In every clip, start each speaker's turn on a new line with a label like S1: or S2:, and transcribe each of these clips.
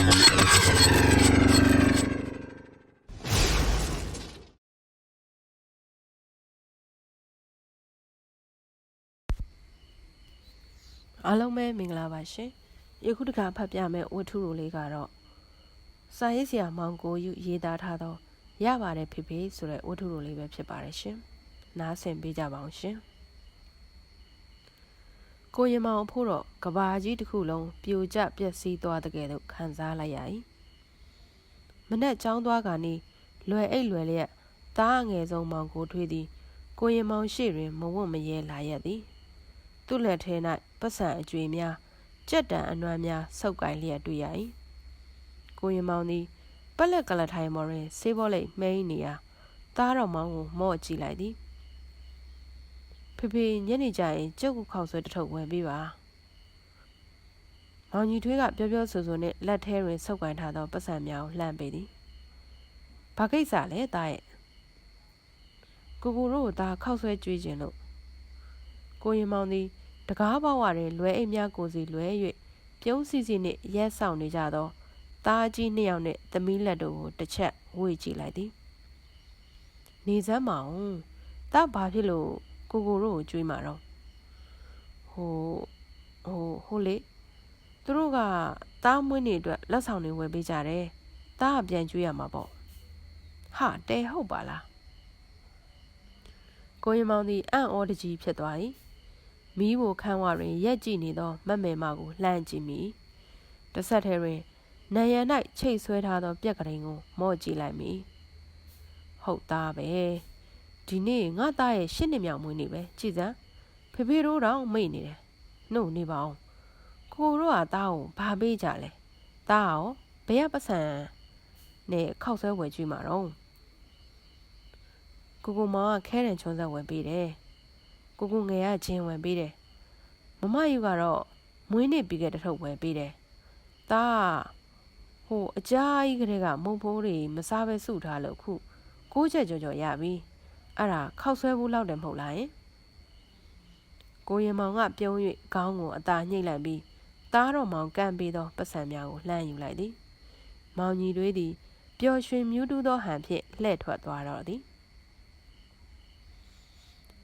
S1: အားလုံးပဲမင်္ဂလာပါရှင်ယခုတစ်ခါဖတ်ပြမယ့်ဝတ္ထုလိုလေးကတော့စာရေးဆရာမောင်ကိုယူရေးသားထားသောရပါတယ်ဖေဖေဆိုတဲ့ဝတ္ထုလိုလေးပဲဖြစ်ပါတယ်ရှင်နားဆင်ပေးကြပါအောင်ရှင် ကိုရင်မောင်အဖို့တော့ကဘာကြီးတစ်ခုလုံးပြိုကျပျက်စီးသွားတဲ့ကဲ့သို့ခံစားလိုက်ရ၏မနဲ့ចောင်းသွားကနေလွယ်အိတ်လွယ်လျက်သားအငယ်ဆုံးမောင်ကိုထွေးသည်ကိုရင်မောင်ရှေ့တွင်မဝတ်မရဲလာရက်သည်သူ့လက်ထဲ၌ပတ်စံအကျွေများကြက်တံအနွမ်းများဆုပ်ကင်လျက်တွေ့ရ၏ကိုရင်မောင်သည်ပက်လက်ကလထိုင်မော်တွင်ဆေးဘောလိတ်မှိန်းနေရာသားတော်မောင်ကိုမော့ကြည့်လိုက်သည် ဖေဖေညနေကျရင်ကျုပ်ကိုခောက်ဆွဲတစ်ထုပ်ဝင်ပေးပါမောင်ကြီးထွေးကပြောပြောဆိုဆိုနဲ့လက်ထဲတွင်ဆုပ်ကင်ထားသောပတ်စံများကိုလှမ်းပေးသည်ဘာကိစ္စလဲသားရဲ့ကိုကိုတို့ကဒါခောက်ဆွဲကြွေးခြင်းလို့ကိုရင်မောင်သည်တကားပေါဝတွင်လွဲအိမ်များကိုစီလွဲ၍ပြုံးစီစီနှင့်ရက်ဆောင်နေကြသောသားကြီးနှစ်ယောက်နှင့်သမီးလက်တို့ကိုတစ်ချက်ဝေ့ကြည့်လိုက်သည်နေစမ်းမအောင်တာဘာဖြစ်လို့ ကိုကိုတို့ကိုကြွေးမှာတော့ဟိုဟိုဟိုလေသူတို့ကတားမွေးနေအတွက်လက်ဆောင်တွေဝယ်ပေးကြတယ်တားကပြန်ကြွေးရမှာပေါ့ဟာတဲဟုတ်ပါလားကိုရင်မောင်သည်အံ့ဩတကြီးဖြစ်သွား၏မီးကိုခန်းဝတွင်ရက်ကြည့်နေသောမတ်မယ်မကိုလှမ်းကြည့်မိတစ်ဆက်ထဲတွင်နံရံ၌ချိတ်ဆွဲထားသော ပြက်ကလေးကိုမော့ကြည့်လိုက်မိဟုတ်သားပဲ ဒီနေ့ငါသားရဲ့ရှစ်နှစ်မြောက်မွေးနေ့ပဲကြည်စမ်းဖေဖေတို့တော့မိတ်နေတယ်နှုတ်နေပါအောင်ကိုတို့ကသားကိုဘာပေးကြလဲသားရောဘယ်ရပတ်စံနဲ့ခောက်ဆွဲဝယ်ကြည့်မှာတော့ကိုကိုမောင်ကခဲတံချုံဆက်ဝယ်ပေးတယ်ကိုကိုငယ်ကဂျင်းဝင်ပေးတယ်မမယူကတော့မွေးနေ့ပြီးခဲ့တဲ့ထုတ်ဝယ်ပေးတယ်ဒါဟိုအကြာကြီးကလေးကမုံဖိုးတွေမစားပဲစုထားလို့ခုကိုးချက်ကြော်ကြော်ရပြီ အဲ့ဒါခောက်ဆွဲဘူးလောက်တယ်မဟုတ်လားယင်ကိုရင်မောင်ကပြုံး၍ခေါင်းကိုအသာညှိလိုက်ပြီးသားတော်မောင်ကန့်ပေးသောပတ်စံများကိုလှမ်းယူလိုက်သည်မောင်ကြီးတွေသည်ပျော်ရွှင်မြူးတူးသောဟန်ဖြင့်လှဲ့ထွက်သွားတော့သည်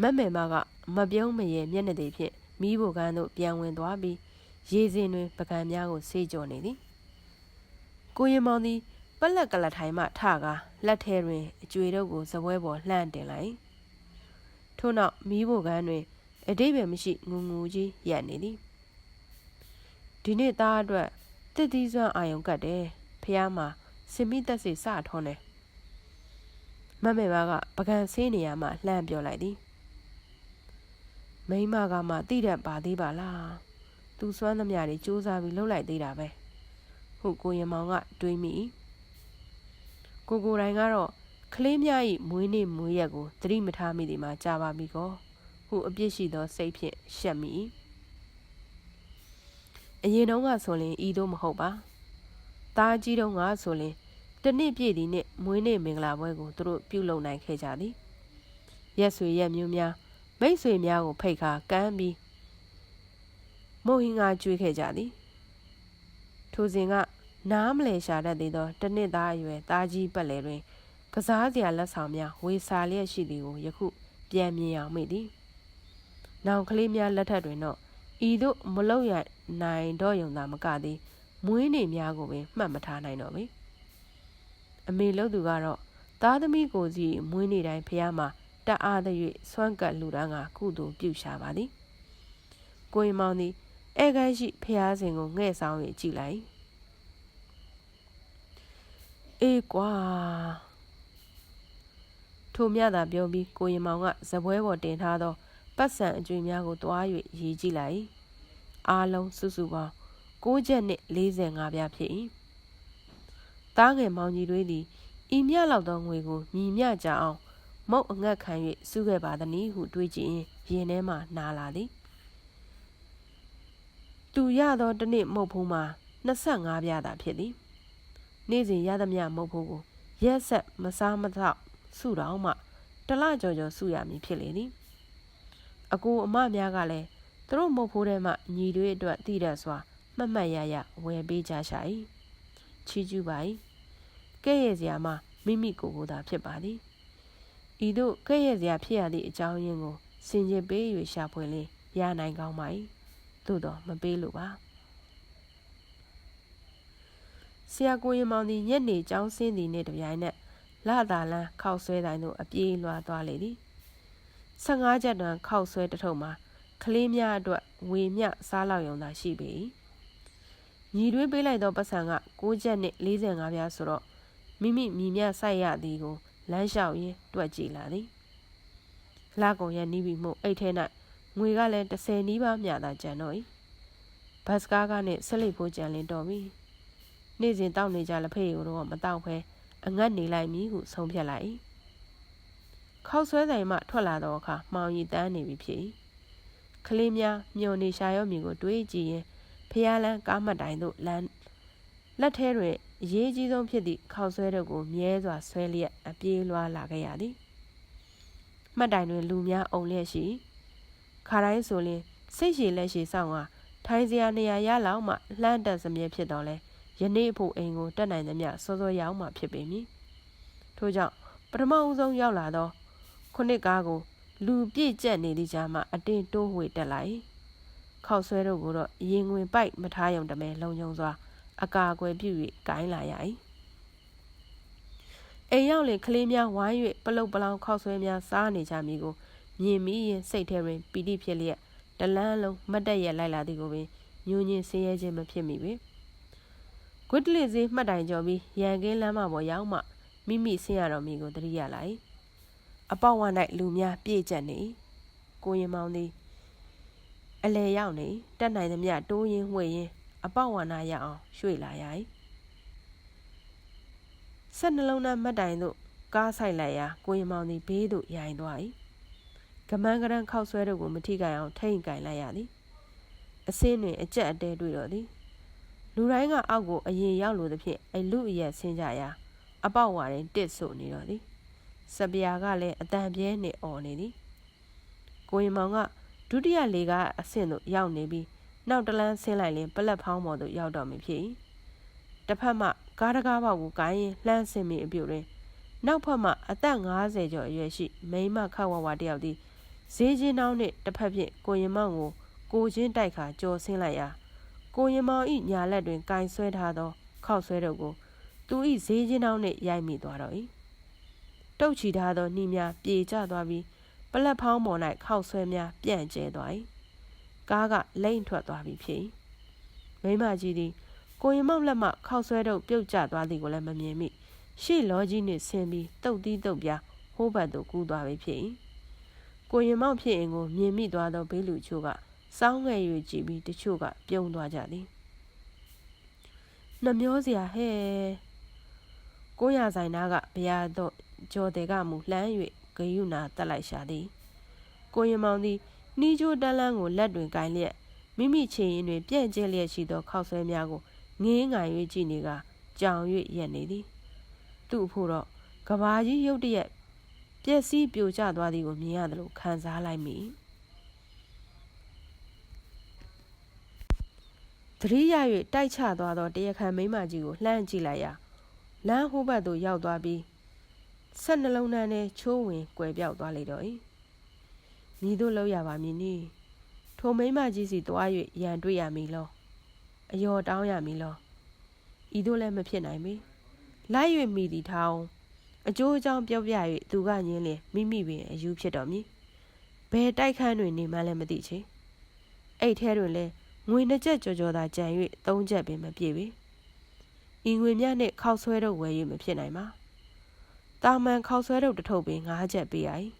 S1: မက်မယ်မကမပြုံးမရေမျက်နှာတွေဖြင့်မိဖို့ကန်းသို့ပြန်ဝင်သွားပြီးရေစင်တွင်ပကံများကိုဆေးကြော်နေသည်ကိုရင်မောင်သည် ပက်လက်ကလထိုင်မှထကားလက်ထဲတွင်အကျွေတို့ကိုဇပွဲပေါ်လှမ်းတင်လိုက်ထို့နောက်မိဖို့ကန်းတွင်အတိတ်ပဲမရှိငူငူကြီးရပ်နေသည်ဒီနေ့သားအတွက်တစ်သီးစွမ်းအာယုံကတ်တယ်ဖះမှာစင်မိသက်စီစထုံးတယ်မမေဘာကပကံဆေးနေရမှလှမ်းပြောလိုက်သည်မိမကမှတိတတ်ပါသေးပါလားသူစွမ်းသမျှတွေစူးစမ်းပြီးလှုပ်လိုက်သေးတာပဲဟုတ်ကိုရင်မောင်ကတွေးမိ ကိုကိုတိုင်းကတော့ကလေးများ၏မွေးနေ့မွေးရက်ကိုသတိမထားမိသည်မှာကြာပါပြီကောဟုအပြစ်ရှိသောစိတ်ဖြင့်ရှက်မိအရင်တုန်းကဆိုရင်ဤတို့မဟုတ်ပါသားကြီးတုန်းကဆိုရင်တနစ်ပြည့်သည်နှင့်မွေးနေ့မင်္ဂလာပွဲကိုသူတို့ပြုလုပ်နိုင်ခဲ့ကြသည်ရက်ဆွေရက်မျိုးများမိတ်ဆွေများကိုဖိတ်ခါကမ်းပြီးမုတ်ဟင်းကကျွေးခဲ့ကြသည်ထိုစဉ်က နားမလဲရှာတတ်သေးသောတနှစ်သားအရွယ်သားကြီးပတ်လည်တွင် ကစားစရာလက်ဆောင်များဝေစာလျက်ရှိသည်ကိုယခုပြန်မြင်အောင်မိသည်။နောင်ကလေးများလက်ထက်တွင်တော့ဤသို့မလောက်ရနိုင်တော့ယုံသာမကသည်မွေးနေ့များကိုပင်မှတ်မထားနိုင်တော့ပေ။အမေလို့သူကတော့သားသမီးကိုစီမွေးနေ့တိုင်းဖះမှာတအားသ၍ဆွမ်းကပ်လူတန်းကကုသိုလ်ပြုရှာပါသည်ကိုရင်မောင်သည်ဧကန်းရှိဖျားစဉ်ကိုငှဲ့ဆောင်၍ကြည်လိုက် အေးကွာထိုမြသာပြောပြီးကိုရင်မောင်ကဇပွဲပေါ်တင်ထားသောပတ်စံအကျွေများကိုတွား၍ရေးကြည့်လိုက်အားလုံးစုစုပေါင်း6ချက်နှင့်45ပြားဖြစ်၏တားငယ်မောင်ကြီးတွေသည်ဤမြလောက်သောငွေကိုညီမျှကြအောင်မုတ်အငတ်ခံ၍စုခဲ့ပါသည်ဟုတွေးကြည့်ရင်ရင်ထဲမှနားလာသည်သူရသောတနေ့မုတ်ဖိုးမှာ25ပြားသာဖြစ်သည် နေ့စဉ်ရသမျှမုတ်ဖိုးကိုရက်ဆက်မစားမသောက်စုတော်မှတလကြော်ကြော်စုရမည်ဖြစ်လေသည်အကူအမများကလည်းသူတို့မုတ်ဖိုးထဲမှညီတွေအတွက်တည်တတ်စွာမှတ်မှတ်ရရဝယ်ပေးကြရှာ၏ချီးကျူးပါ၏ကဲ့ရဲ့စရာမှာမိမိကိုယ်ကိုယ်သာဖြစ်ပါသည်ဤသို့ကဲ့ရဲ့စရာဖြစ်ရသည့်အကြောင်းရင်းကိုစင်ကြယ်ပေး၍ရှာဖွေလင်းရနိုင်ကောင်းပါ၏သို့တော့မပေးလို့ပါ ဆရာကိုရင်မောင်သည်ညက်နေကျောင်းဆင်းသည်နှင့်တပြိုင်နက်လာသာလန်းခောက်ဆွဲတိုင်းသို့အပြေးလွှာသွားလေသည်15ချက်တန်ခောက်ဆွဲတထုပ်မှာကလေးများအတွက်ဝေမျှစားလောက်ရုံသာရှိပေ၏ညီတွေးပေးလိုက်သောပတ်စံက6ချက်နှင့်45ပြားဆိုတော့မိမိမိမြစိုက်ရသည်ကိုလမ်းလျှောက်ရင်းတွက်ကြည့်လာသည်လာကုန်ရနီးပြီးမှုအိတ်ထဲ၌ငွေကလည်း30နီးပါးမျှသာကျန်တော့၏ဘတ်စကားကနှင့်ဆက်လက်ဖို့ကြံလင်တော်ပြီ နေ့စဉ်တောက်နေကြလက်ဖေးကိုတော့မတောက်ဖဲအငတ်နေလိုက်မည်ဟုဆုံးဖြတ်လိုက်၏ခောက်ဆွဲဆိုင်မှထွက်လာသောအခါမှောင်ရီတန်းနေပြီဖြစ်၏ကလေးများမျောနေရှာရောမြင်ကိုတွေးကြည့်ရင်ဖျားလန်းကားမှတ်တိုင်သို့လမ်းလက်ထဲတွင်အရေးကြီးဆုံးဖြစ်သည့်ခောက်ဆွဲတို့ကိုမြဲစွာဆွဲလျက်အပြေးလွှားလာခဲ့ရသည်မှတ်တိုင်တွင်လူများအုံလျက်ရှိခါတိုင်းဆိုရင်စိတ်ရှည်လက်ရှည်ဆောင်ဟာထိုင်စရာနေရာရလောက်မှလှမ်းတက်စမြဲဖြစ်တော့လဲ ယနေ့ဖို့အိမ်ကိုတက်နိုင်သမျှစောစောရောက်မှဖြစ်ပေမည်ထို့ကြောင့်ပထမဦးဆုံးရောက်လာသောခုနှစ်ကားကို လူပြည့်ကျက်နေသည့်ကြားမှာအတင်းတိုးဝှေတက်လိုက်ခောက်ဆွဲတို့ကိုတော့ရင်ဝင်ပိုက်မထားရုံတမဲလုံုံစွာ အကာအကွယ်ပြု၍ဂိုင်းလာရ၏အိမ်ရောက်လေကလေးများဝိုင်း၍ပလုတ်ပလောင်ခောက်ဆွဲများစားနေကြမည်ကိုမြင်မိရင်စိတ်ထဲတွင်ပီတိဖြစ်လျက်တလန်းလုံးမတ်တက်ရလိုက်လာသည်ကိုပင်ညူညင်ဆင်းရဲခြင်းမဖြစ်မိပေ ဂွတ်တလီစေးမှတ်တိုင်ကြော်ပြီးရန်ကင်းလမ်းမပေါ်ရောက်မှမိမိဆင်းရတော်မူကိုတတိယလိုက်အပေါက်ဝ၌လူများပြည့်ကျက်နေကိုရင်မောင်သည်အလဲရောက်နေတက်နိုင်သမျှတိုးရင်ဝှေ့ရင်အပေါက်ဝနာရအောင်ရွှေ့လာရ၏ဆက်နှလုံးသားမတ်တိုင်သို့ကားဆိုင်လိုက်ရာကိုရင်မောင်သည်ဘေးသို့ရိုင်သွား၏ကမန်းကရန်ခောက်ဆွဲတို့ကိုမထိခိုက်အောင်ထိန်ကင်လိုက်ရသည်အစင်းတွင်အကြက်အတဲတွေ့တော့သည် လူတိုင်းကအောက်ကိုအရင်ရောက်လို့သဖြင့်အလူအရက်ဆင်းကြရာအပေါက်ဝါရင်တစ်ဆိုနေတော့သည်စပရာကလည်းအတန်ပြဲနေអော်နေသည်ကိုရင်မောင်ကဒုတိယလေကအဆင့်သို့ရောက်နေပြီးနောက်တလန်းဆင်းလိုက်ရင်ပလက်ဖောင်းပေါ်သို့ရောက်တော့မဖြစ်၏တစ်ဖက်မှကားတကားပေါက်ကိုကိုင်းရင်လှမ်းဆင်းမိအပြုတ်တွင်နောက်ဖက်မှအသက်50ကျော်အရွယ်ရှိမိန်းမခဝဝတယောက်သည်ဈေးချင်းနှောင်းနှင့်တစ်ဖက်ဖြင့်ကိုရင်မောင်ကိုကိုချင်းတိုက်ခါကြော်ဆင်းလိုက်ရာ ကိုရင်မောင်ဤညာလက်တွင်ကင်ဆွဲထားသော ခောက်ဆွဲတို့ကို သူဤဈေးချင်းနှောင်းနှင့်ရိုက်မိသွားတော့၏တုတ်ချီထားသောနှီးများပြေကျသွားပြီးပလက်ဖောင်းပေါ်၌ခောက်ဆွဲများပြန့်ကျဲသွား၏ကားကလိမ့်ထွက်သွားပြီဖြစ်မိမကြီးသည်ကိုရင်မောက်လက်မှခောက်ဆွဲတော့ပြုတ်ကျသွားသည်ကိုလည်းမမြင်မိရှေ့လောကြီးနှင့်ဆင်းပြီးတုတ်တီးတုတ်ပြဟိုးဘက်သို့ကူးသွားပြီဖြစ်ကိုရင်မောက်ဖြစ်ရင်ကိုမြင်မိသွားသောဘေးလူချို့က စောင်းငယ်၍ကြည့်ပြီးတချို့ကပြုံးသွားကြသည်နှမျောစရာဟဲ့ကိုရဆိုင်နာကဗျာတော့ကြော်တဲ့ကမူလှမ်း၍ဂယုနာတက်လိုက်ရှာသည်ကိုရင်မောင်သည်နှီးချိုးတန်းလန်းကိုလက်တွင်ကင်လျက်မိမိခြေရင်းတွင်ပြန့်ကျဲလျက်ရှိသောခောက်ဆွဲများကိုငင်းငိုင်၍ကြည့်နေကကြောင်၍ရက်နေသည်သူ့အဖို့တော့ကဘာကြီးရုတ်တရက်ပျက်စီးပြိုကျသွားသည်ကိုမြင်ရသလိုခံစားလိုက်မိ သတိရ၍တိုက်ချသွားသောတရားခံမိမကြီးကိုလှမ်းကြည့်လိုက်ရာလမ်းဟိုးဘက်သို့ရောက်သွားပြီးဆက်နှလုံးသားနဲ့ချိုးဝင်ကွယ်ပြောက်သွားလေတော့၏မိတို့လောက်ရပါမည်နီထိုမိမကြီးစီတွား၍ရန်တွေ့ရမည်လောအယော်တောင်းရမည်လောဤတို့လည်းမဖြစ်နိုင်ပေလိုက်၍မိသည်ထောင်းအကျိုးအကြောင်းပြောပြ၍သူကညင်းလင်မိမိပင်အယူဖြစ်တော်မည်ဘယ်တိုက်ခန်းတွင်နေမှလည်းမသိချေအဲ့ထဲတွင်လည်း ငွေနှစ်ချက်ကြော်ကြော်သာကြံ၍သုံးချက်ပင်မပြည့်ပေဤငွေမြနှင့်ခောက်ဆွဲတော့ဝယ်၍မဖြစ်နိုင်ပါတာမန်ခောက်ဆွဲတော့တထုပ်ပင်၅ချက်ပေးရ၏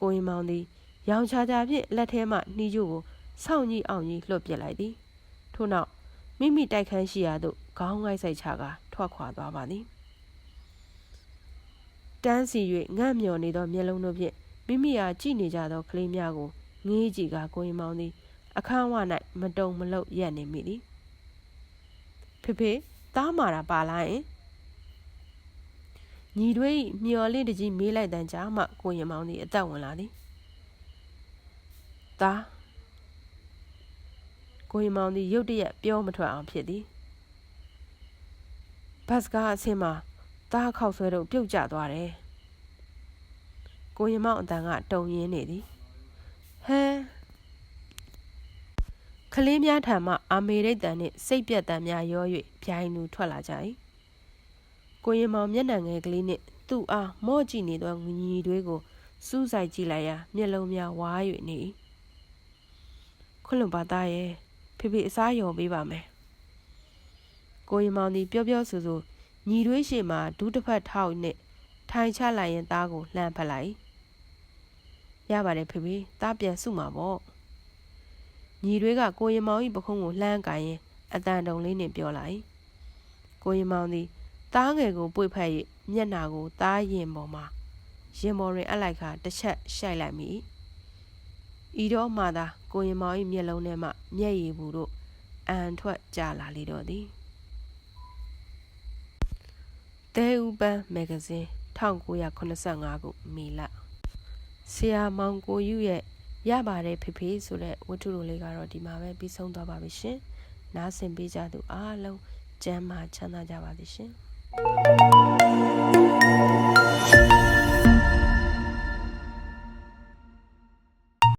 S1: ကိုရင်မောင်သည်ရောင်ချာချာဖြင့်လက်ထဲမှနှီးကျို့ကိုစောင့်ကြီးအောင်ကြီးလွှတ်ပစ်လိုက်သည်ထို့နောက်မိမိတိုက်ခန်းရှိရာသို့ခေါင်းငိုက်ဆိုင်ချကထွက်ခွာသွားပါသည်တန်းစီ၍ငန့်မျောနေသောမျက်လုံးတို့ဖြင့်မိမိအားကြည့်နေကြသောကလေးများကိုငေးကြည့်ကကိုရင်မောင်သည် အခန်းဝ၌မတုံမလုတ်ရက်နေမိသည်ဖေဖေသားမာတာပါလာရင်ညီတွေးမျော်လင့်တကြီးမေးလိုက်တန်းကြမှကိုရင်မောင်သည်အသက်ဝင်လာသည်သားကိုရင်မောင်သည်ရုတ်တရက်ပြောမထွက်အောင်ဖြစ်သည်ဘတ်စကားအဆင်းမှာသားခောက်ဆွဲတော့ပြုတ်ကျသွားတယ်ကိုရင်မောင်အတန်ကတုံရင်းနေသည်ဟဲ ကလေးများထံမှအာမေရိတ်တန်နှင့်စိတ်ပြက်တန်များရော၍ပြိုင်သူထွက်လာကြ၏ကိုရင်မောင်မျက်နှာငယ်ကလေးနှင့်သူ့အားမော့ကြည့်နေသောညီတွေကိုစူးစိုက်ကြည့်လိုက်ရာမျက်လုံးများဝါး၍နေ၏ခွလွန်ပါသားရဲ့ဖေဖေအစားရော်ပေးပါမယ်ကိုရင်မောင်သည်ပြောပြောဆိုဆိုညီတွေးရှိမှဒူးတစ်ဖက်ထောက်နှင့်ထိုင်ချလိုက်ရင်သားကိုလှမ်းဖက်လိုက်ရပါတယ်ဖေဖေသားပြန်စုမှာပေါ့ ညီတွေကကိုရင်မောင်၏ပခုံးကိုလှမ်းကန်ရင်အတန်တုံလေးနှင့်ပြောလိုက်ကိုရင်မောင်သည်သားငယ်ကိုပွေဖက်၍မျက်နာကိုသားရင်ပေါ်မှာရင်ပေါ်တွင်အပ်လိုက်ခါတစ်ချက်ရှိုက်လိုက်မိဤတော့မှသာကိုရင်မောင်၏မျက်လုံးထဲမှမျက်ရည်ဘူးတို့အန်ထွက်ကြလာလေတော့သည်တဲဥပန်းမဂ္ဂဇင်း1985ခုမေလဆရာမောင်ကိုယူရဲ့ ရပါတယ်ဖေဖေဆိုတဲ့ဝတ္ထုတို့လေးကတော့ဒီမှာပဲပြီးဆုံးသွားပါပြီရှင်။နားဆင်ပေးကြသူအားလုံးကျမ်းမာချမ်းသာကြပါစေရှင်။